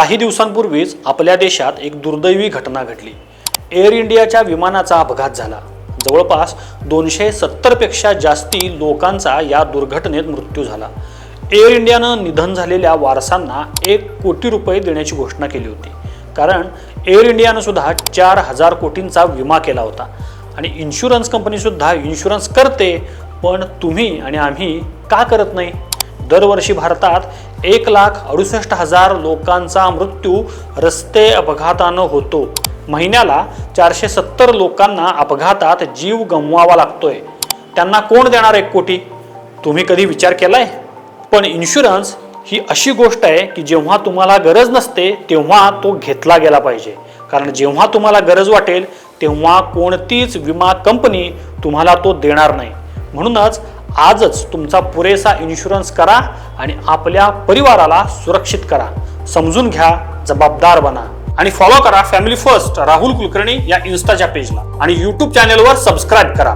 काही दिवसांपूर्वीच आपल्या देशात एक दुर्दैवी घटना घडली. एअर इंडियाच्या विमानाचा अपघात झाला. जवळपास दोनशे सत्तरपेक्षा जास्ती लोकांचा या दुर्घटनेत मृत्यू झाला. एअर इंडियानं निधन झालेल्या वारसांना एक कोटी रुपये देण्याची घोषणा केली होती. कारण एअर इंडियानं सुद्धा चार हजार कोटींचा विमा केला होता. आणि इन्शुरन्स कंपनीसुद्धा इन्शुरन्स करते पण तुम्ही आणि आम्ही का करत नाही? दरवर्षी भारतात एक लाख अडुसष्ट हजार लोकांचा मृत्यू रस्ते अपघातानं होतो. महिन्याला चारशे सत्तर लोकांना अपघातात जीव गमवावा लागतोय. त्यांना कोण देणार एक कोटी? तुम्ही कधी विचार केलाय? पण इन्शुरन्स ही अशी गोष्ट आहे की जेव्हा तुम्हाला गरज नसते तेव्हा तो घेतला गेला पाहिजे. कारण जेव्हा तुम्हाला गरज वाटेल तेव्हा कोणतीच विमा कंपनी तुम्हाला तो देणार नाही. म्हणूनच आजच तुमचा पुरेसा इन्शुरन्स करा आणि आपल्या परिवाराला सुरक्षित करा. समजून घ्या जबाबदार बना. आणि फॉलो करा फॅमिली फर्स्ट राहुल कुलकर्णी या इन्स्टाच्या पेजला आणि युट्यूब चॅनेलवर सबस्क्राईब करा.